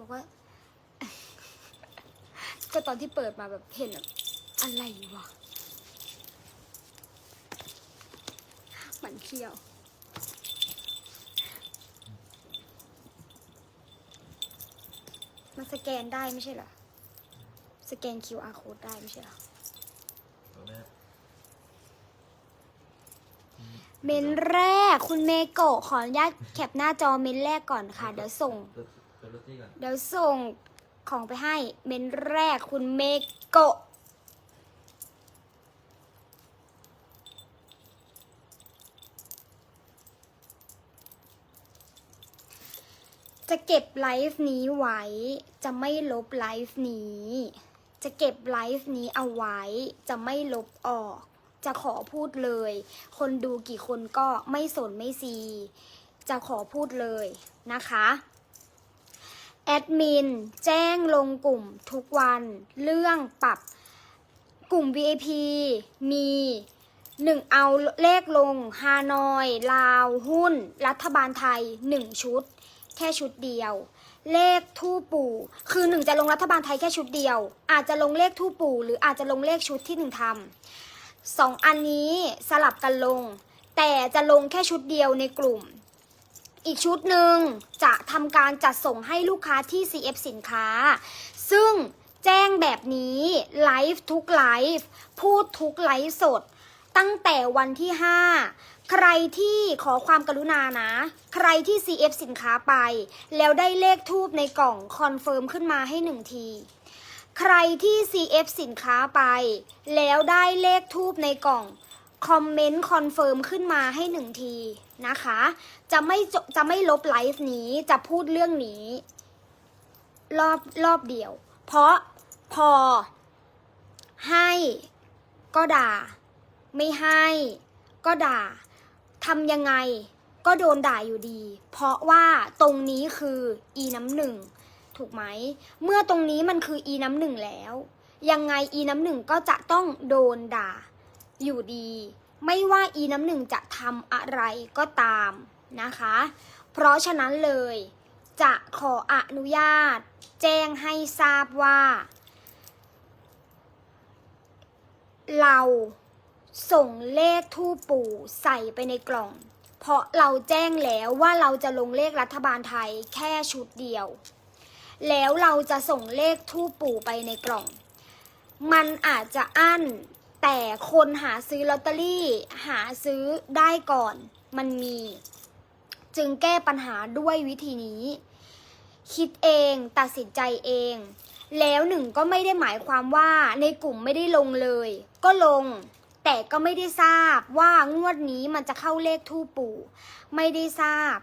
บอกว่า ก็ตอนที่เปิดมาแบบเห็นแบบอะไรวะหมันเขี้ยวมันสแกนได้ไม่ใช่เหรอ สแกน QR code ได้ไม่ใช่เหรอ ตัวแม่เมนแรกคุณเมโกะขออนุญาตแคปหน้าจอเมนแรกก่อนค่ะ เดี๋ยวส่ง ตัวตัวรถที่ก่อน เดี๋ยวส่งของไปให้เมนแรกคุณเมโกะจะเก็บไลฟ์นี้ไว้ จะไม่ลบไลฟ์นี้ จะเก็บไลฟ์นี้เอาไว้ จะไม่ลบออก จะขอพูดเลย คนดูกี่คนก็ไม่สนไม่ซี จะขอพูดเลยนะคะ แอดมินแจ้งลงกลุ่มทุกวัน เรื่องปรับกลุ่ม VIP มีหนึ่งเอาเลขลงฮานอย ลาว หุ้น รัฐบาลไทย1ชุด แค่ชุดเดียว เลขทู่ปู่ คือหนึ่งจะลงรัฐบาลไทยแค่ชุดเดียว อาจจะลงเลขทู่ปู่ หรืออาจจะลงเลขชุดที่หนึ่งทำสองอันนี้สลับกันลง แต่จะลงแค่ชุดเดียวในกลุ่ม อีกชุดหนึ่งจะทำการจัดส่งให้ลูกค้าที่ CF สินค้า ซึ่งแจ้งแบบนี้ไลฟ์ทุกไลฟ์พูดทุกไลฟ์สด ตั้งแต่วันที่ 5 ใครที่ขอความกรุณานะ ใครที่ CF สินค้าไป แล้วได้เลขทูบในกล่องคอนเฟิร์มขึ้นมาให้หนึ่งที ใครที่ CF สินค้าไป แล้วได้เลขทูบในกล่อง คอมเมนต์คอนเฟิร์มขึ้นมาให้หนึ่งที นะคะ จะไม่จะไม่ลบไลฟ์นี้จะพูดเรื่องนี้ รอบรอบเดียว เพราะพอ ให้ก็ด่า ไม่ให้ก็ด่าทำยังไงก็โดนด่าอยู่ดี เพราะว่าตรงนี้คืออีน้ำหนึ่งถูกไหม เมื่อตรงนี้มันคืออีน้ำหนึ่งแล้ว ยังไงอีน้ำหนึ่งก็จะต้องโดนด่าอยู่ดี ไม่ว่าอีน้ำหนึ่งจะทำอะไรก็ตามนะคะ เพราะฉะนั้นเลยจะขออนุญาต แจ้งให้ทราบว่า เราส่งเลขทูปปู่ใส่ไปในกล่อง เพราะเราแจ้งแล้วว่าเราจะลงเลขรัฐบาลไทยแค่ชุดเดียว แล้วเราจะส่งเลขทูปปู่ไปในกล่อง มันอาจจะอั้น แต่คนหาซื้อลอตเตอรี่ หาซื้อได้ก่อนมันมี จึงแก้ปัญหาด้วยวิธีนี้ คิดเองตัดสินใจเอง แล้วหนึ่งก็ไม่ได้หมายความว่าในกลุ่มไม่ได้ลงเลย ก็ลง แต่ก็ไม่ได้ทราบว่างวดนี้มันจะเข้าเลขทูปปู่ ไม่ได้ทราบ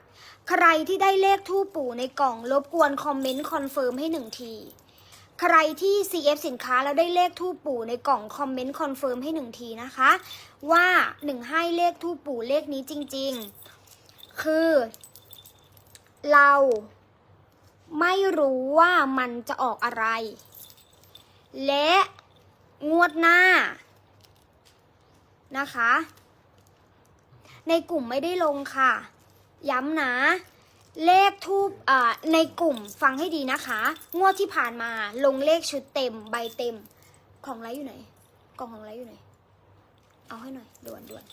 ใครที่ได้เลขทูปปู่ในกล่องรบกวนคอมเมนต์คอนเฟิร์มให้หนึ่งที ใครที่ CF สินค้าแล้วได้เลขทูปปู่ในกล่องคอมเมนต์คอนเฟิร์มให้หนึ่งทีนะคะ ว่าหนึ่งให้เลขทูปปู่เลขนี้จริงๆ คือ เราไม่รู้ว่ามันจะออกอะไร และงวดหน้านะคะ ในกลุ่มไม่ได้ลงค่ะ ย้ำนะ เลขทูบในกลุ่มฟังให้ดีนะคะ งวดที่ผ่านมาลงเลขชุดเต็มใบเต็ม ของไรอยู่ไหน กล่องของไรอยู่ไหน เอาให้หน่อยด่วนด่วน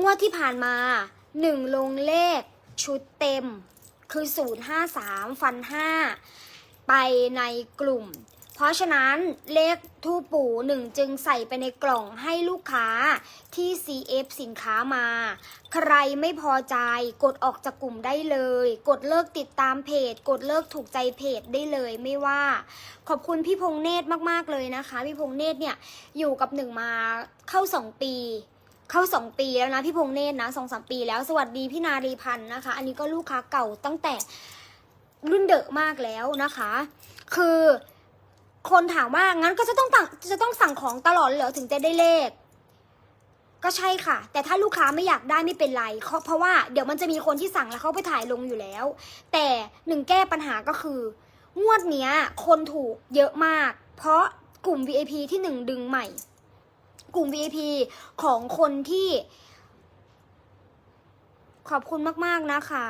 งวดที่ผ่านมาหนึ่งลงเลขชุดเต็มคือศูนย์ห้าสามฟันห้าไปในกลุ่ม เพราะฉะนั้นเลขทูปู่หนึ่งจึงใส่ไปในกล่องให้ลูกค้าที่ CF สินค้ามา ใครไม่พอใจกดออกจากกลุ่มได้เลย กดเลิกติดตามเพจ กดเลิกถูกใจเพจได้เลยไม่ว่า ขอบคุณพี่พงเนตรมากๆเลยนะคะ พี่พงเนตรเนี่ยอยู่กับหนึ่งมาเข้าสองปีเข้าสองปีแล้วนะพี่พงเนตรนะสองสามปีแล้วสวัสดีพี่นารีพันธ์นะคะ อันนี้ก็ลูกค้าเก่าตั้งแต่รุ่นเดอะมากแล้วนะคะ คือ คนถามว่างั้นก็จะต้องสั่งจะต้องสั่งของตลอดเหรอถึงจะได้เลข ก็ใช่ค่ะ แต่ถ้าลูกค้าไม่อยากได้ไม่เป็นไรเพราะเพราะว่าเดี๋ยวมันจะมีคนที่สั่งแล้วเขาไปถ่ายลงอยู่แล้ว แต่หนึ่งแก้ปัญหาก็คืองวดเนี้ย คนถูกเยอะมาก เพราะกลุ่ม VIP ที่หนึ่งดึงใหม่ กลุ่ม VIP ของคนที่ ขอบคุณมากๆนะคะ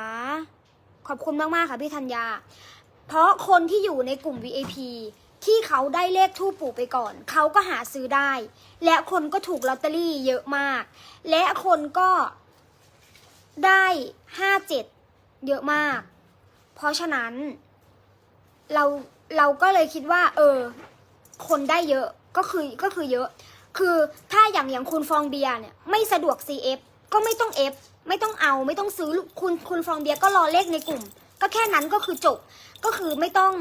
ขอบคุณมากๆค่ะพี่ธัญญาเพราะคนที่อยู่ในกลุ่ม VIP ที่เขาได้เลขทูปปู่ไปก่อน เขาก็หาซื้อได้ และคนก็ถูกลอตเตอรี่เยอะมาก และคนก็ได้ห้าเจ็ดเยอะมาก เพราะฉะนั้น เราเราก็เลยคิดว่า เออ คนได้เยอะก็คือก็คือเยอะ คือถ้าอย่างอย่างคุณฟองเบียร์เนี่ยไม่สะดวก CF ก็ไม่ต้อง F ไม่ต้องเอาไม่ต้องซื้อคุณคุณฟองเบียร์ก็รอเลขในกลุ่ม ก็แค่นั้นก็คือจบก็คือไม่ต้อง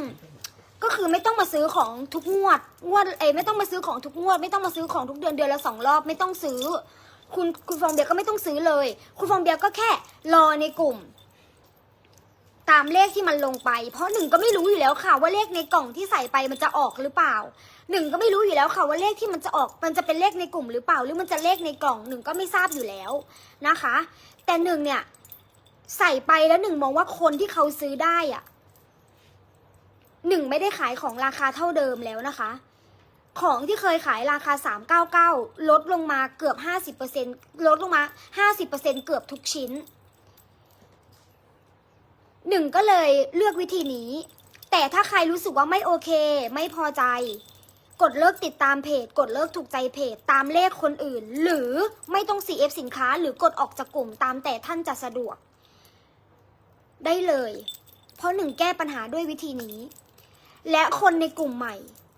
ก็คือไม่ต้องมาซื้อของทุกงวดงวดเอยไม่ต้องมาซื้อของทุกงวด ไม่ต้องมาซื้อของทุกเดือนเดือนละสองรอบไม่ต้องซื้อ คุณคุณฟองเบียร์ก็ไม่ต้องซื้อเลย คุณฟองเบียร์ก็แค่รอในกลุ่ม ตามเลขที่มันลงไป เพราะหนึ่งก็ไม่รู้อยู่แล้วค่ะ ว่าเลขในกล่องที่ใส่ไปมันจะออกหรือเปล่าหนึ่งก็ไม่รู้อยู่แล้วค่ะว่าเลขที่มันจะออกมันจะเป็นเลขในกลุ่มหรือเปล่า หรือมันจะเลขในกล่องหนึ่งก็ไม่ทราบอยู่แล้วนะคะ แต่หนึ่งเนี่ยใส่ไปแล้วหนึ่งมองว่าคนที่เขาซื้อได้อะ หนึ่งไม่ได้ขายของราคาเท่าเดิมแล้วนะคะ ของที่เคยขายราคา 399 ลดลงมาเกือบ 50%ลดลงมา 50%เกือบทุกชิ้นหนึ่งก็เลยเลือกวิธีนี้ แต่ถ้าใครรู้สึกว่าไม่โอเค ไม่พอใจ กดเลิกติดตามเพจ กดเลิกถูกใจเพจ ตามเลขคนอื่น หรือไม่ต้อง CF สินค้า หรือกดออกจากกลุ่มตามแต่ท่านจะสะดวก ได้เลย เพราะหนึ่งแก้ปัญหาด้วยวิธีนี้ และคนในกลุ่มใหม่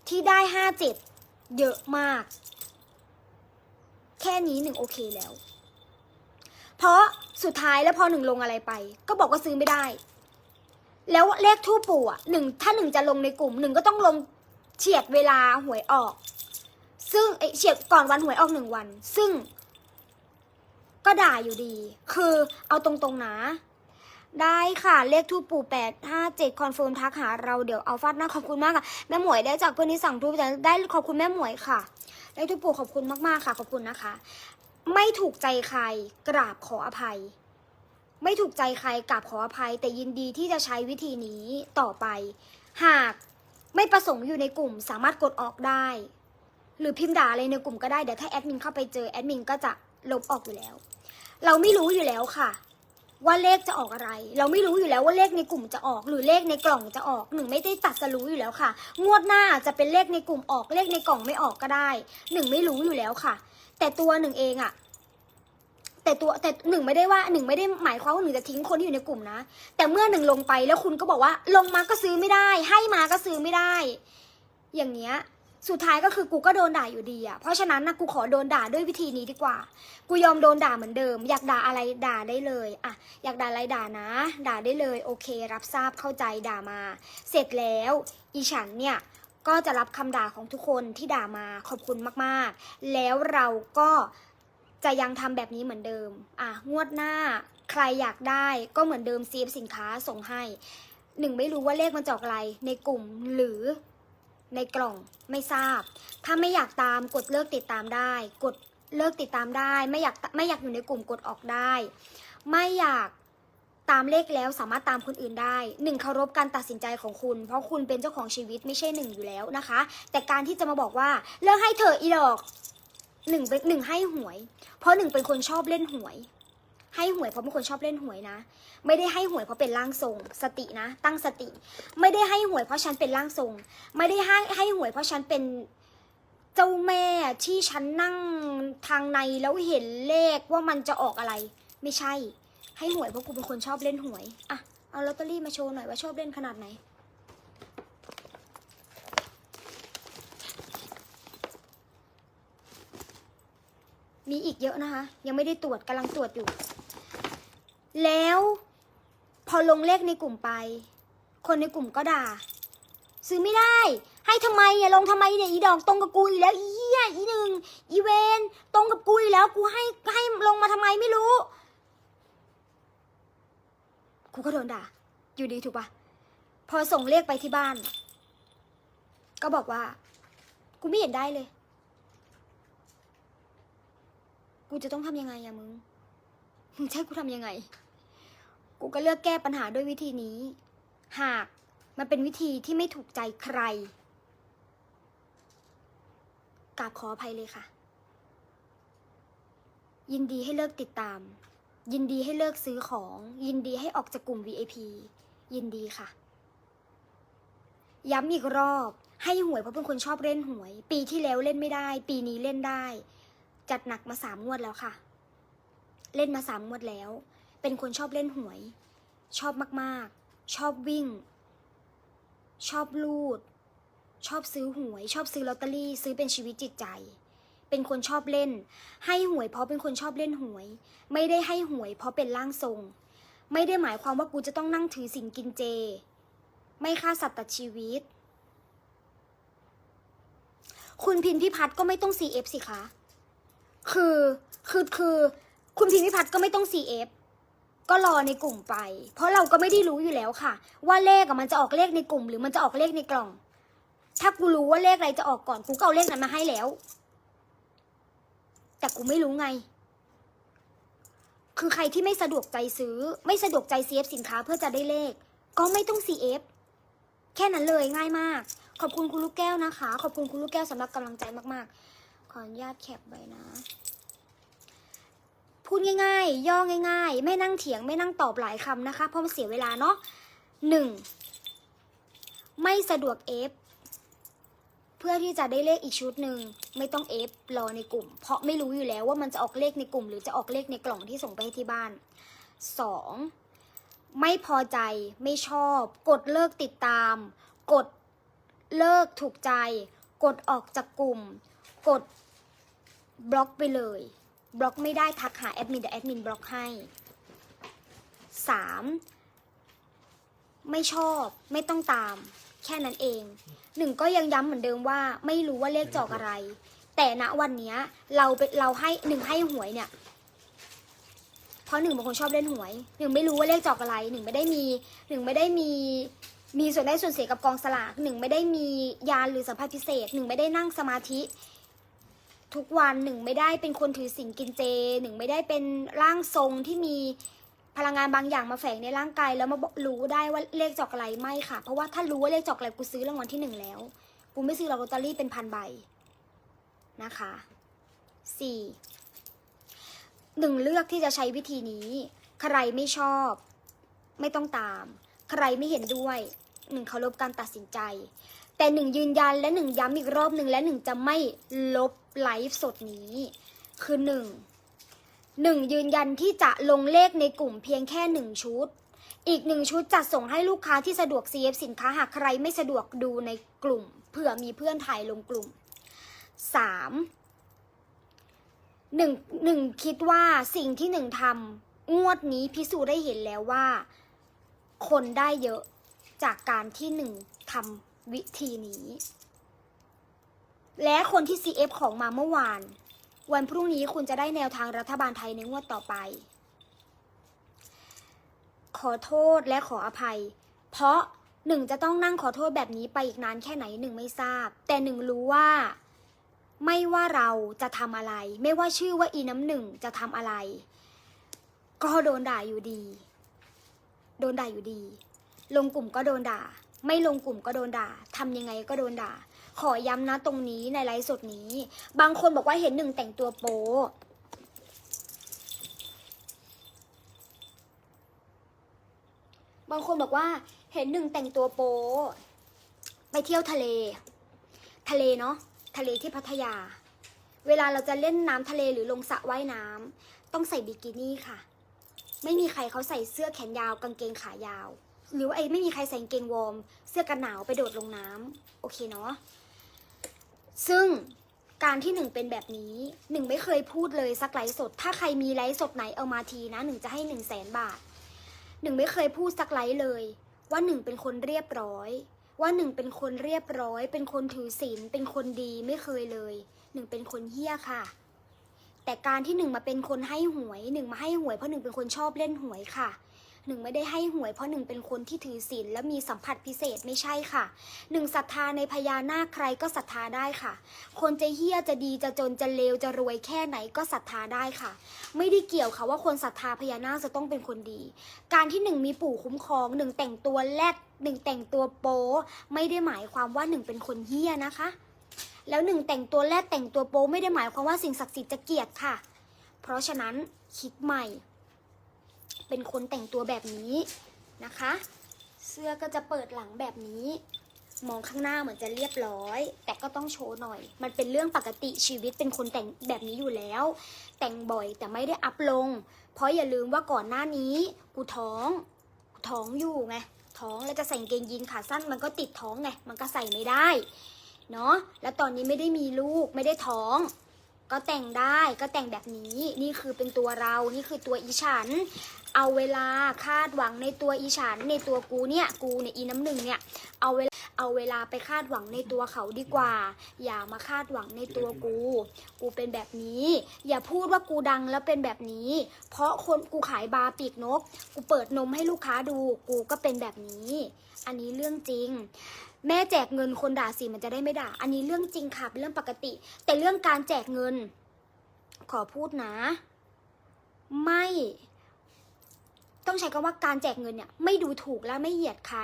ที่ได้ห้าเจ็ดเยอะมาก แค่นี้หนึ่งโอเคแล้ว เพราะสุดท้ายแล้วพอหนึ่งลงอะไรไป ก็บอกว่าซื้อไม่ได้ แล้วเลขทูปปู่อะหนึ่งถ้าหนึ่งจะลงในกลุ่มหนึ่งก็ต้องลงเฉียดเวลาหวยออก ซึ่งเอ้ยเฉียดก่อนวันหวยออกหนึ่งวัน ซึ่ง ก็ด่าอยู่ดี คือเอาตรงๆนะ ได้ค่ะ เลขทูปปู่แปดห้าเจ็ดคอนเฟิร์มทักหาเราเดี๋ยวเอาฟาดหน้าขอบคุณมากค่ะ แม่หมวยได้จากเพื่อนที่สั่งทูปแต่ได้ขอบคุณแม่หมวยค่ะ เลขทูปปู่ขอบคุณมากๆค่ะ ขอบคุณนะคะ ไม่ถูกใจใครกราบขออภัย ไม่ถูกใจใครกราบขออภัย แต่ยินดีที่จะใช้วิธีนี้ต่อไป หากไม่ประสงค์อยู่ในกลุ่มสามารถกดออกได้ หรือพิมพ์ด่าอะไรในกลุ่มก็ได้เดี๋ยวถ้าแอดมินเข้าไปเจอแอดมินก็จะลบออกอยู่แล้ว เราไม่รู้อยู่แล้วค่ะ ว่าเลขจะออกอะไร เราไม่รู้อยู่แล้วว่าเลขในกลุ่มจะออก หรือเลขในกล่องจะออกหนึ่งไม่ได้ตัดสรู้อยู่แล้วค่ะ งวดหน้าจะเป็นเลขในกลุ่มออกเลขในกล่องไม่ออกก็ได้หนึ่งไม่รู้อยู่แล้วค่ะ แต่ตัวหนึ่งเองอะแต่ตัวแต่หนึ่งไม่ได้ว่าหนึ่งไม่ได้หมายความว่าหนึ่งจะทิ้งคนที่อยู่ในกลุ่มนะ แต่เมื่อหนึ่งลงไปแล้วคุณก็บอกว่า ลงมาก็ซื้อไม่ได้ ให้มาก็ซื้อไม่ได้ อย่างเนี้ย สุดท้ายก็คือกูก็โดนด่าอยู่ดีอะเพราะฉะนั้นนะกูขอโดนด่าด้วยวิธีนี้ดีกว่า กูยอมโดนด่าเหมือนเดิม อยากด่าอะไรด่าได้เลยอะอยากด่าอะไรด่านะ ด่าได้เลย โอเค รับทราบเข้าใจด่ามา เสร็จแล้วอีฉันเนี่ยก็จะรับคำด่าของทุกคนที่ด่ามาขอบคุณมากๆ แล้วเราก็จะยังทำแบบนี้เหมือนเดิม อะ งวดหน้าใครอยากได้ก็เหมือนเดิมซีฟสินค้าส่งให้ หนึ่งไม่รู้ว่าเลขมันจอกอะไรในกลุ่มหรือ ในกล่องไม่ทราบ ถ้าไม่อยากตามกดเลิกติดตามได้ กดเลิกติดตามได้ ไม่อยากไม่อยากอยู่ในกลุ่มกดออกได้ ไม่อยากตามเลขแล้วสามารถตามคนอื่นได้หนึ่งเคารพการตัดสินใจของคุณ เพราะคุณเป็นเจ้าของชีวิตไม่ใช่หนึ่งอยู่แล้วนะคะ แต่การที่จะมาบอกว่าเลิกให้เธออีดอกหนึ่งเป็นหนึ่งให้หวย เพราะหนึ่งเป็นคนชอบเล่นหวย ให้หวยเพราะเป็นคนชอบเล่นหวยนะ ไม่ได้ให้หวยเพราะเป็นร่างทรง สตินะ ตั้งสติ ไม่ได้ให้หวยเพราะฉันเป็นร่างทรง ไม่ได้ให้ให้หวยเพราะฉันเป็นเจ้าแม่ที่ฉันนั่งทางในแล้วเห็นเลขว่ามันจะออกอะไร ไม่ใช่ ให้หวยเพราะกูเป็นคนชอบเล่นหวยอะเอาลอตเตอรี่มาโชว์หน่อยว่าชอบเล่นขนาดไหนมีอีกเยอะนะคะ ยังไม่ได้ตรวจกำลังตรวจอยู่ แล้วพอลงเลขในกลุ่มไป คนในกลุ่มก็ด่า ซื้อไม่ได้ ให้ทำไมอะลงทำไมเนี่ยอีดอกตรงกับกูอีกแล้วอีเหี้ยอีหนึ่งอีเวนตรงกับกูอีกแล้วกูให้ให้ลงมาทำไมไม่รู้กูก็โดนด่า อยู่ดีถูกปะพอส่งเลขไปที่บ้าน ก็บอกว่า กูไม่เห็นได้เลย กูจะต้องทำยังไงอะมึง มึงใช่กูทำยังไง กูก็เลือกแก้ปัญหาด้วยวิธีนี้ หากมันเป็นวิธีที่ไม่ถูกใจใครกราบขออภัยเลยค่ะ ยินดีให้เลิกติดตาม ยินดีให้เลิกซื้อของ ยินดีให้ออกจากกลุ่ม VIP ยินดีค่ะ ย้ำอีกรอบให้หวยเพราะเป็นคนชอบเล่นหวย ปีที่แล้วเล่นไม่ได้ ปีนี้เล่นได้ จัดหนักมาสามงวดแล้วค่ะ เล่นมาสามงวดแล้ว เป็นคนชอบเล่นหวย ชอบมากๆ ชอบวิ่ง ชอบลูด ชอบซื้อหวย ชอบซื้อลอตเตอรี่ ซื้อเป็นชีวิตจิตใจ เป็นคนชอบเล่น ให้หวยเพราะเป็นคนชอบเล่นหวย ไม่ได้ให้หวยเพราะเป็นร่างทรง ไม่ได้หมายความว่ากูจะต้องนั่งถือสิ่งกินเจ ไม่ฆ่าสัตว์ตัดชีวิต คุณพินพิพัฒน์ก็ไม่ต้อง CF สิคะ คือ คือ คือ คุณพิมพิพัฒน์ก็ไม่ต้อง CF ก็รอในกลุ่มไป เพราะเราก็ไม่ได้รู้อยู่แล้วค่ะ ว่าเลขมันจะออกเลขในกลุ่ม หรือมันจะออกเลขในกล่อง ถ้ากูรู้ว่าเลขอะไรจะออกก่อนกูก็เอาเลขนั้นมาให้แล้ว แต่กูไม่รู้ไง คือใครที่ไม่สะดวกใจซื้อ ไม่สะดวกใจ CF สินค้าเพื่อจะได้เลข ก็ไม่ต้อง CF แค่นั้นเลยง่ายมาก ขอบคุณคุณลูกแก้วนะคะ ขอบคุณคุณลูกแก้วสำหรับกำลังใจมากๆ ขออนุญาตแคปไว้นะ พูดง่ายๆ ย่อง่าย ๆ ไม่นั่งเถียงไม่นั่งตอบหลายคำนะคะเพราะมันเสียเวลาเนาะหนึ่งไม่สะดวกเอฟเพื่อที่จะได้เลขอีกชุดหนึ่งไม่ต้องเอฟรอในกลุ่ม เพราะไม่รู้อยู่แล้วว่ามันจะออกเลขในกลุ่ม หรือจะออกเลขในกล่องที่ส่งไปที่บ้านสองไม่พอใจไม่ชอบ กดเลิกติดตาม กดเลิกถูกใจ กดออกจากกลุ่ม กดบล็อกไปเลย บล็อกไม่ได้ทักหาแอดมินเดี๋ยวแอดมินบล็อกให้ 3. ไม่ชอบไม่ต้องตาม แค่นั้นเองหนึ่งก็ยังย้ำเหมือนเดิมว่า ไม่รู้ว่าเลขจอกอะไร แต่ณวันเนี้ยเราเป็นเราให้หนึ่งให้หวยเนี่ย เพราะหนึ่งเป็นคนชอบเล่นหวยหนึ่งไม่รู้ว่าเลขจอกอะไรหนึ่งไม่ได้มีหนึ่งไม่ได้มีมีส่วนได้ส่วนเสียกับกองสลากหนึ่งไม่ได้มียานหรือสัมภาษณ์พิเศษหนึ่งไม่ได้นั่งสมาธิ ทุกวันหนึ่งไม่ได้เป็นคนถือสิ่งกินเจหนึ่งไม่ได้เป็นร่างทรงที่มีพลังงานบางอย่างมาแฝงในร่างกายแล้วมาบรู้ได้ว่าเลขจอกอะไรไม่ค่ะ เพราะว่าถ้ารู้ว่าเลขจอกอะไรกูซื้อรางวัลที่หนึ่งแล้ว กูไม่ซื้อลอตเตอรี่เป็นพันใบนะคะสี่หนึ่งเลือกที่จะใช้วิธีนี้ ใครไม่ชอบ ไม่ต้องตาม ใครไม่เห็นด้วยหนึ่งเคารพการตัดสินใจ แต่หนึ่งยืนยันและหนึ่งย้ำอีกรอบหนึ่งและหนึ่งจะไม่ลบ ไลฟ์สดนี้ คือหนึ่งหนึ่งยืนยันที่จะลงเลขในกลุ่มเพียงแค่หนึ่งชุด อีกหนึ่งชุดจัดส่งให้ลูกค้าที่สะดวก CF สินค้าหากใครไม่สะดวกดูในกลุ่ม เผื่อมีเพื่อนถ่ายลงกลุ่มสามหนึ่งหนึ่งคิดว่าสิ่งที่หนึ่งทำงวดนี้พิสูจน์ได้เห็นแล้วว่า คนได้เยอะจากการที่หนึ่งทำวิธีนี้ และคนที่ CF ของมาเมื่อวาน วันพรุ่งนี้คุณจะได้แนวทางรัฐบาลไทยในงวดต่อไป ขอโทษและขออภัย เพราะหนึ่งจะต้องนั่งขอโทษแบบนี้ไปอีกนานแค่ไหนหนึ่งไม่ทราบ แต่หนึ่งรู้ว่า ไม่ว่าเราจะทำอะไร ไม่ว่าชื่อว่าอีน้ำหนึ่งจะทำอะไร ก็โดนด่าอยู่ดี โดนด่าอยู่ดี ลงกลุ่มก็โดนด่า ไม่ลงกลุ่มก็โดนด่าทำยังไงก็โดนด่า ขอย้ำนะตรงนี้ในไลฟ์สดนี้ บางคนบอกว่าเห็นหนึ่งแต่งตัวโป๊บางคนบอกว่าเห็นหนึ่งแต่งตัวโป๊ไปเที่ยวทะเล ทะเลเนาะทะเลที่พัทยา เวลาเราจะเล่นน้ำทะเลหรือลงสระว่ายน้ำต้องใส่บิกินี่ค่ะ ไม่มีใครเขาใส่เสื้อแขนยาวกางเกงขายาว หรือว่าไอ้ไม่มีใครใส่กางเกงวอร์มเสื้อกันหนาวไปโดดลงน้ำโอเคเนาะ ซึ่งการที่หนึ่งเป็นแบบนี้หนึ่งไม่เคยพูดเลยสักไลฟ์สด ถ้าใครมีไลฟ์สดไหนเอามาทีนะหนึ่งจะให้หนึ่งแสนบาทหนึ่งไม่เคยพูดสักไลฟ์เลย ว่าหนึ่งเป็นคนเรียบร้อย ว่าหนึ่งเป็นคนเรียบร้อย เป็นคนถือศีลเป็นคนดีไม่เคยเลยหนึ่งเป็นคนเฮี้ยค่ะ แต่การที่หนึ่งมาเป็นคนให้หวยหนึ่งมาให้หวยเพราะหนึ่งเป็นคนชอบเล่นหวยค่ะ หนึ่งไม่ได้ให้หวยเพราะหนึ่งเป็นคนที่ถือศีลและมีสัมผัสพิเศษไม่ใช่ค่ะหนึ่งศรัทธาในพญานาคใครก็ศรัทธาได้ค่ะ คนจะเฮี้ยจะดีจะจนจะเลวจะรวยแค่ไหนก็ศรัทธาได้ค่ะ ไม่ได้เกี่ยวค่ะว่าคนศรัทธาพญานาคจะต้องเป็นคนดี การที่หนึ่งมีปู่คุ้มครองหนึ่งแต่งตัวแรดหนึ่งแต่งตัวโป๊ไม่ได้หมายความว่าหนึ่งเป็นคนเฮี้ยนะคะ แล้วหนึ่งแต่งตัวแรดแต่งตัวโป๊ไม่ได้หมายความว่าสิ่งศักดิ์สิทธิ์จะเกลียดค่ะ เพราะฉะนั้นคิดใหม่ เป็นคนแต่งตัวแบบนี้นะคะ เสื้อก็จะเปิดหลังแบบนี้ มองข้างหน้าเหมือนจะเรียบร้อย แต่ก็ต้องโชว์หน่อย มันเป็นเรื่องปกติชีวิตเป็นคนแต่งแบบนี้อยู่แล้ว แต่งบ่อยแต่ไม่ได้อัพลง เพราะอย่าลืมว่าก่อนหน้านี้กูท้องกูท้องอยู่ไงท้องแล้วจะใส่เกงยีนขาสั้นมันก็ติดท้องไงมันก็ใส่ไม่ได้เนาะแล้วตอนนี้ไม่ได้มีลูกไม่ได้ท้อง ก็แต่งได้ก็แต่งแบบนี้นี่คือเป็นตัวเรานี่คือตัวอีฉัน เอาเวลาคาดหวังในตัวอีฉัน ในตัวกูเนี่ยกูเนี่ยอีน้ำหนึ่งเนี่ยเอาเวลาเอาเวลาไปคาดหวังในตัวเขาดีกว่า อย่ามาคาดหวังในตัวกู กูเป็นแบบนี้ อย่าพูดว่ากูดังแล้วเป็นแบบนี้ เพราะคนกูขายบาร์ปีกนก กูเปิดนมให้ลูกค้าดู กูก็เป็นแบบนี้ อันนี้เรื่องจริง แม่แจกเงินคนด่าสิมันจะได้ไม่ด่า อันนี้เรื่องจริงค่ะเป็นเรื่องปกติ แต่เรื่องการแจกเงิน ขอพูดนะ ไม่ ต้องใช้คำว่าการแจกเงินเนี่ย ไม่ดูถูกและไม่เหยียดใคร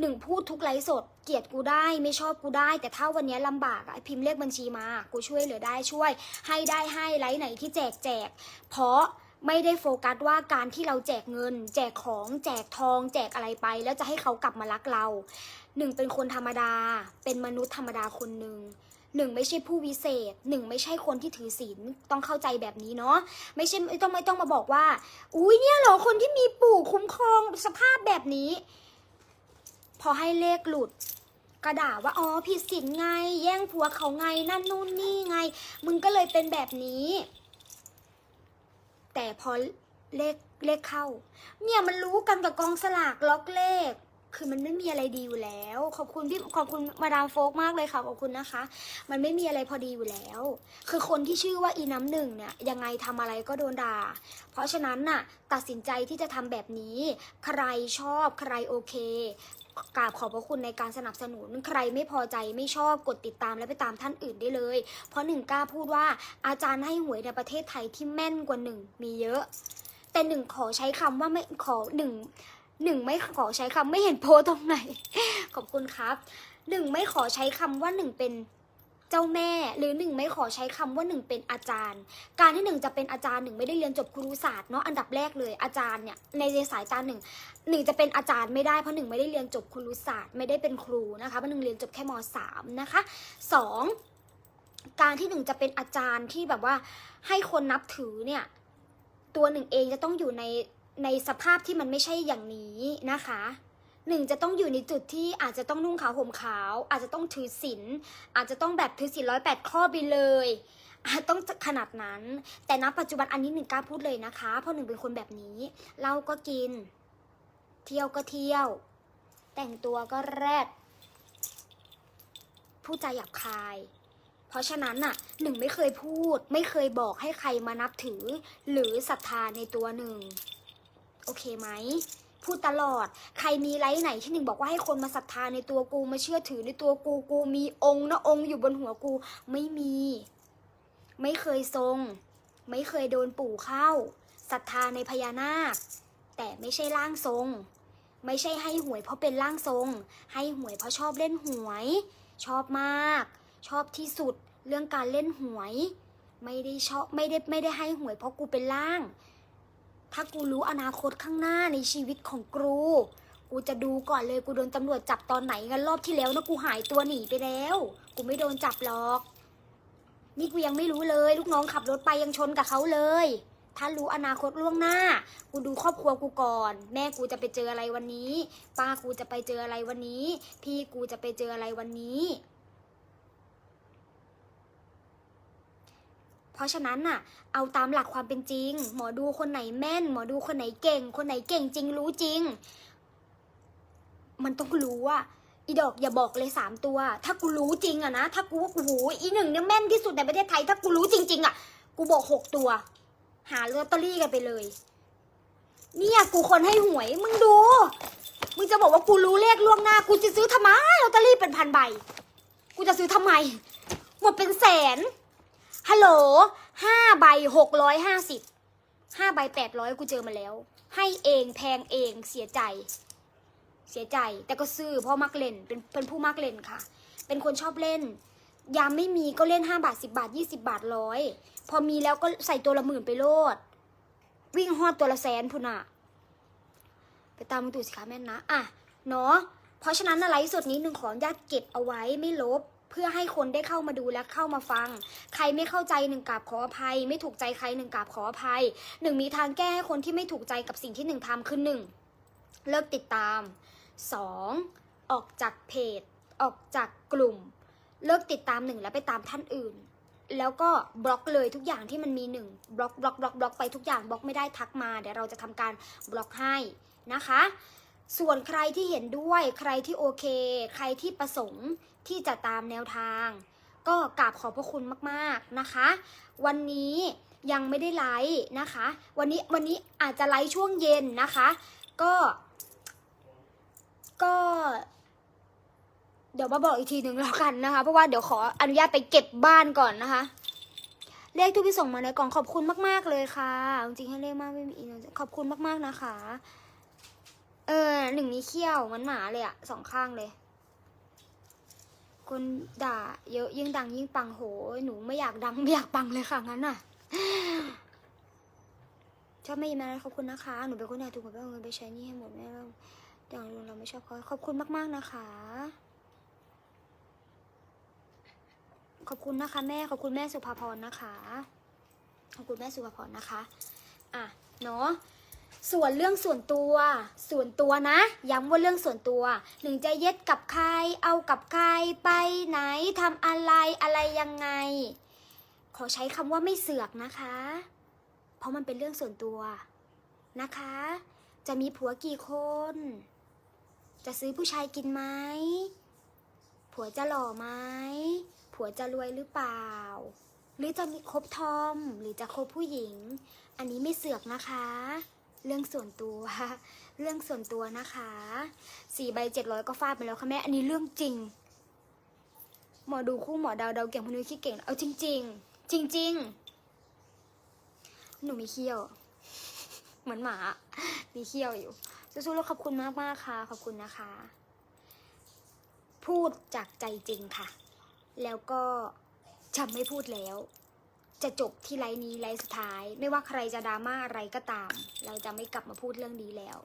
หนึ่งพูดทุกไลฟ์สด เกลียดกูได้ไม่ชอบกูได้ แต่ถ้าวันนี้ลำบากอะพิมพ์เลขบัญชีมา กูช่วยเหลือได้ช่วย ให้ได้ให้ไลฟ์ไหนที่แจกแจก เพราะ ไม่ได้โฟกัสว่าการที่เราแจกเงิน แจกของ แจกทอง แจกอะไรไป แล้วจะให้เขากลับมารักเราหนึ่งเป็นคนธรรมดา เป็นมนุษย์ธรรมดาคนหนึ่งหนึ่งไม่ใช่ผู้วิเศษหนึ่งไม่ใช่คนที่ถือศีลต้องเข้าใจแบบนี้เนาะไม่ใช่ไม่ต้องไม่ต้องมาบอกว่า อุ้ยเนี่ยเหรอคนที่มีปู่คุ้มครองสภาพแบบนี้ พอให้เลขหลุดกระด่าว่าอ๋อผิดศีลไง แย่งผัวเขาไงนั่นนู่นนี่ไง มึงก็เลยเป็นแบบนี้ แต่พอเลขเลขเข้า เนี่ยมันรู้กันกับกองสลากล็อกเลข คือมันไม่มีอะไรดีอยู่แล้ว ขอบคุณพี่ขอบคุณมาดามโฟกมากเลยค่ะขอบคุณนะคะ มันไม่มีอะไรพอดีอยู่แล้ว คือคนที่ชื่อว่าอีน้ำหนึ่งเนี่ยยังไงทำอะไรก็โดนด่า เพราะฉะนั้นน่ะตัดสินใจที่จะทำแบบนี้ ใครชอบใครโอเค กราบขอบพระคุณในการสนับสนุนใครไม่พอใจไม่ชอบกดติดตามและไปตามท่านอื่นได้เลย เพราะหนึ่งกล้าพูดว่าอาจารย์ให้หวยในประเทศไทยที่แม่นกว่าหนึ่งมีเยอะ แต่หนึ่งขอใช้คำว่าไม่ขอหนึ่งหนึ่งไม่ขอใช้คำไม่เห็นโพสต์ตรงไหน ขอบคุณครับหนึ่งไม่ขอใช้คำว่าหนึ่งเป็น เจ้าแม่หรือหนึ่งไม่ขอใช้คำว่าหนึ่งเป็นอาจารย์ การที่หนึ่งจะเป็นอาจารย์หนึ่งไม่ได้เรียนจบครุศาสตร์เนาะอันดับแรกเลยอาจารย์เนี่ยในสายตาหนึ่งหนึ่งจะเป็นอาจารย์ไม่ได้เพราะหนึ่งไม่ได้เรียนจบครุศาสตร์ไม่ได้เป็นครูนะคะเพราะหนึ่งเรียนจบแค่มสามนะคะสองการที่หนึ่งจะเป็นอาจารย์ที่แบบว่าให้คนนับถือเนี่ยตัวหนึ่งเองจะต้องอยู่ในในสภาพที่มันไม่ใช่อย่างนี้นะคะ หนึ่งจะต้องอยู่ในจุดที่อาจจะต้องนุ่งขาวห่มขาว อาจจะต้องถือศีลอาจจะต้องแบบถือศีลร้อยแปดข้อไปเลยต้องขนาดนั้น แต่ณปัจจุบันอันนี้หนึ่งกล้าพูดเลยนะคะ เพราะหนึ่งเป็นคนแบบนี้เหล้าก็กิน เที่ยวก็เที่ยว แต่งตัวก็แรดพูดจหยาบคาย เพราะฉะนั้นน่ะหนึ่งไม่เคยพูด ไม่เคยบอกให้ใครมานับถือ หรือศรัทธาในตัวหนึ่ง โอเคไหม พูดตลอด ใครมีไลฟ์ไหนที่หนึ่งบอกว่าให้คนมาศรัทธาในตัวกูมาเชื่อถือในตัวกูกูมีองค์นะองค์อยู่บนหัวกูไม่มี ไม่เคยทรง ไม่เคยโดนปู่เข้าศรัทธาในพญานาค แต่ไม่ใช่ร่างทรง ไม่ใช่ให้หวยเพราะเป็นร่างทรง ให้หวยเพราะชอบเล่นหวย ชอบมาก ชอบที่สุดเรื่องการเล่นหวย ไม่ได้ชอบไม่ได้ไม่ได้ให้หวยเพราะกูเป็นล่าง ถ้ากูรู้อนาคตข้างหน้าในชีวิตของกู กูจะดูก่อนเลยกูโดนตำรวจจับตอนไหนกันรอบที่แล้วนะกูหายตัวหนีไปแล้ว กูไม่โดนจับหรอก นี่กูยังไม่รู้เลย ลูกน้องขับรถไปยังชนกับเขาเลย ถ้ารู้อนาคตล่วงหน้า กูดูครอบครัวกูก่อน แม่กูจะไปเจออะไรวันนี้ ป้ากูจะไปเจออะไรวันนี้ พี่กูจะไปเจออะไรวันนี้ เพราะฉะนั้นน่ะ เอาตามหลักความเป็นจริง หมอดูคนไหนแม่น หมอดูคนไหนเก่ง คนไหนเก่งจริงรู้จริง มันต้องรู้ว่าอีดอกอย่าบอกเลยสามตัว ถ้ากูรู้จริงอะนะ ถ้ากูว่ากูโหอีหนึ่งเนี่ยแม่นที่สุดในประเทศไทย ถ้ากูรู้จริง ๆอะกูบอกหกตัว หาลอตเตอรี่กันไปเลยเนี่ยกูคนให้หวย มึงดู มึงจะบอกว่ากูรู้เลขล่วงหน้า กูจะซื้อทำไมลอตเตอรี่เป็นพันใบ กูจะซื้อทำไม หมดเป็นแสน ฮัลโหลห้าใบหกร้อยห้าสิบห้าใบแปดร้อยกูเจอมาแล้ว ให้เองแพงเองเสียใจ เสียใจ แต่ก็ซื้อเพราะมักเล่นเป็นเป็นผู้มักเล่นค่ะ เป็นคนชอบเล่น ยามไม่มีก็เล่นห้าบาทสิบาทยี่สิบาทร้อยพอมีแล้วก็ใส่ตัวละหมื่นไปโลด วิ่งฮอดตัวละแสนพุ่นอะไปตามลุงตู่สิคะแม่นะ อะ เนาะเพราะฉะนั้นอะไรสดนี้หนึ่งขออนุญาตเก็บเอาไว้ไม่ลบ เพื่อให้คนได้เข้ามาดูและเข้ามาฟัง ใครไม่เข้าใจหนึ่งกราบขออภัย ไม่ถูกใจใครหนึ่งกราบขออภัยหนึ่งมีทางแก้ให้คนที่ไม่ถูกใจกับสิ่งที่หนึ่งทำคือหนึ่งเลิกติดตามสองออกจากเพจ ออกจากกลุ่ม เลิกติดตามหนึ่งแล้วไปตามท่านอื่น แล้วก็บล็อกเลยทุกอย่างที่มันมีหนึ่งบล็อกบล็อกบล็อกบล็อกไปทุกอย่างบล็อกไม่ได้ทักมาเดี๋ยวเราจะทำการบล็อกให้นะคะ ส่วนใครที่เห็นด้วยใครที่โอเค ใครที่ประสงค์ ที่จะตามแนวทาง ก็กราบขอบพระคุณมากๆนะคะ วันนี้ยังไม่ได้ไลฟ์นะคะ วันนี้วันนี้อาจจะไลฟ์ช่วงเย็นนะคะ ก็ ก็ เดี๋ยวมาบอกอีกทีหนึ่งแล้วกันนะคะ เพราะว่าเดี๋ยวขออนุญาตไปเก็บบ้านก่อนนะคะเลขที่พี่ส่งมาในกล่องขอบคุณมาก ๆ เลยค่ะ จริงๆให้เลขมากไม่มีอีกขอบคุณมาก ๆ นะคะ เออหนึ่งนี้เขี้ยวเหมันหมาเลยอะสองข้างเลย คนด่า เยอะยิ่งดังยิ่งปังโหยหนูไม่อยากดังไม่อยากปังเลยค่ะงั้นน่ะชอบไม่ยินมาขอบคุณนะคะ หนูเป็นคนอยาถูกหวยไปเอาเงินไปใช้นี่ให้หมดแม่เราอย่างอื่นเราไม่ชอบเขาขอบคุณมาก ๆนะคะ ขอบคุณนะคะแม่ขอบคุณแม่สุภาพรนะคะ ขอบคุณแม่สุภาพรนะคะ อะเนาะ ส่วนเรื่องส่วนตัว ส่วนตัวนะ ย้ำว่าเรื่องส่วนตัว หนึ่งจะเย็ดกับใคร เอากับใคร ไปไหนทำอะไรอะไรยังไง ขอใช้คำว่าไม่เสือกนะคะ เพราะมันเป็นเรื่องส่วนตัวนะคะ จะมีผัวกี่คน จะซื้อผู้ชายกินไหม ผัวจะหล่อไหม ผัวจะรวยหรือเปล่า หรือจะมีคบทอม หรือจะคบผู้หญิง อันนี้ไม่เสือกนะคะ เรื่องส่วนตัว เรื่องส่วนตัวนะคะสี่ใบเจ็ดร้อยก็ฟาดไปแล้วค่ะแม่อันนี้เรื่องจริง หมอดูคู่หมอดาวดาวเก่งพนุ้ยขี้เก่ง เอาจริง ๆ จริง ๆ หนูมีเขี้ยว เหมือนหมา มีเขี้ยวอยู่สู้ๆแล้วขอบคุณมากๆค่ะ ขอบคุณนะคะ พูดจากใจจริงค่ะ แล้วก็จะไม่พูดแล้ว จะจบที่ไลน์นี้ไลน์สุดท้าย ไม่ว่าใครจะดราม่าอะไรก็ตาม เราจะไม่กลับมาพูดเรื่องนี้แล้ว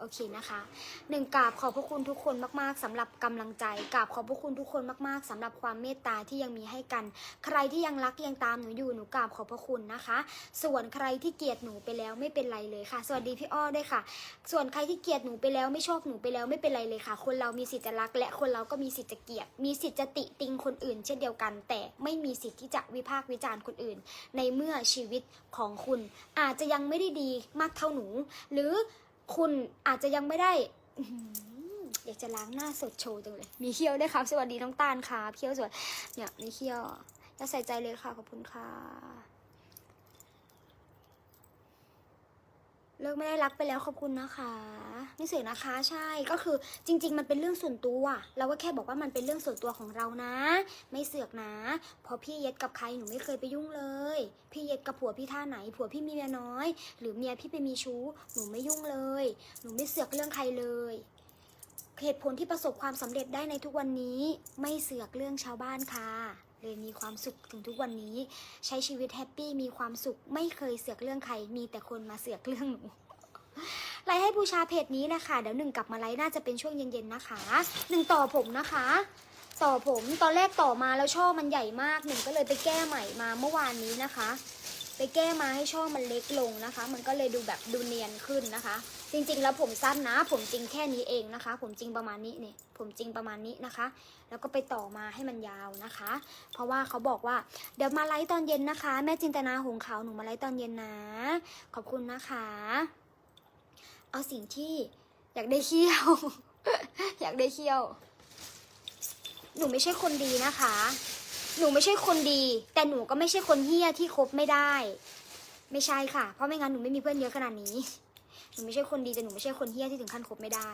โอเคนะคะหนึ่งกราบขอบพระคุณทุกคนมากๆสำหรับกำลังใจกราบขอบพระคุณทุกคนมากๆสำหรับความเมตตาที่ยังมีให้กัน ใครที่ยังรักยังตามหนูอยู่หนูกราบขอบพระคุณนะคะ ส่วนใครที่เกลียดหนูไปแล้วไม่เป็นไรเลยค่ะ สวัสดีพี่อ้อด้วยค่ะ ส่วนใครที่เกลียดหนูไปแล้วไม่ชอบหนูไปแล้วไม่เป็นไรเลยค่ะ คนเรามีสิทธิ์จะรัก และคนเราก็มีสิทธิ์จะเกลียด มีสิทธิ์จะติติงคนอื่น เช่นเดียวกัน แต่ไม่มีสิทธิ์ที่จะวิพากษ์วิจารณ์คนอื่น ในเมื่อชีวิตของคุณ อาจจะยังไม่ได้ดีมากเท่าหนู หรือ คุณอาจจะยังไม่ได้อยากจะล้างหน้าสดโชว์จังเลย มีเขี้ยวด้วยครับ สวัสดีน้องตาลครับเขี้ยวสวยเนี่ยมีเขี้ยวอย่าใส่ใจเลยค่ะ ขอบคุณค่ะ เลิกไม่ได้รักไปแล้วขอบคุณนะคะนี่เสียนะคะใช่ก็คือจริง ๆ มันเป็นเรื่องส่วนตัวเราก็แค่บอกว่ามันเป็นเรื่องส่วนตัวของเรานะ ไม่เสือกนะ พอพี่เย็ดกับใครหนูไม่เคยไปยุ่งเลย พี่เย็ดกับผัวพี่ท่าไหน ผัวพี่มีเมียน้อย หรือเมียพี่ไปมีชู้หนูไม่ยุ่งเลย หนูไม่เสือกเรื่องใครเลยเหตุผลที่ประสบความสำเร็จได้ในทุกวันนี้ ไม่เสือกเรื่องชาวบ้านค่ะ เลยมีความสุขถึงทุกวันนี้ ใช้ชีวิตแฮปปี้มีความสุข ไม่เคยเสือกเรื่องใคร มีแต่คนมาเสือกเรื่องหนูไลฟ์ให้บูชาเพจนี้นะคะเดี๋ยวหนึ่งกลับมาไลฟ์น่าจะเป็นช่วงเย็นๆนะคะหนึ่งต่อผมนะคะ ต่อผมตอนแรกต่อมาแล้วช่อมันใหญ่มากหนึ่งก็เลยไปแก้ใหม่มาเมื่อวานนี้นะคะ ไปแก้มาให้ช่อมันเล็กลงนะคะ มันก็เลยดูแบบดูเนียนขึ้นนะคะ จริงๆ แล้วผมสั้นนะ ผมจริงแค่นี้เองนะคะ ผมจริงประมาณนี้เนี่ยผมจริงประมาณนี้นะคะ แล้วก็ไปต่อมาให้มันยาวนะคะ เพราะว่าเขาบอกว่าเดี๋ยวมาไลฟ์ตอนเย็นนะคะ แม่จินตนาหงขาวหนูมาไลฟ์ตอนเย็นนะ ขอบคุณนะคะ เอาสิ่งที่อยากได้เขี้ยว อยากได้เขี้ยว หนูไม่ใช่คนดีนะคะ หนูไม่ใช่คนดี แต่หนูก็ไม่ใช่คนเฮี้ยที่คบไม่ได้ ไม่ใช่ค่ะ เพราะไม่งั้นหนูไม่มีเพื่อนเยอะขนาดนี้ หนูไม่ใช่คนดีแต่หนูไม่ใช่คนเฮี้ยที่ถึงขั้นคบไม่ได้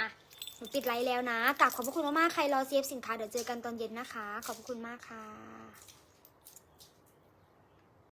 อะหนูปิดไลฟ์แล้วนะกลับขอบพระคุณมากๆใครรอเซฟสินค้าเดี๋ยวเจอกันตอนเย็นนะคะ ขอบพระคุณมากค่ะ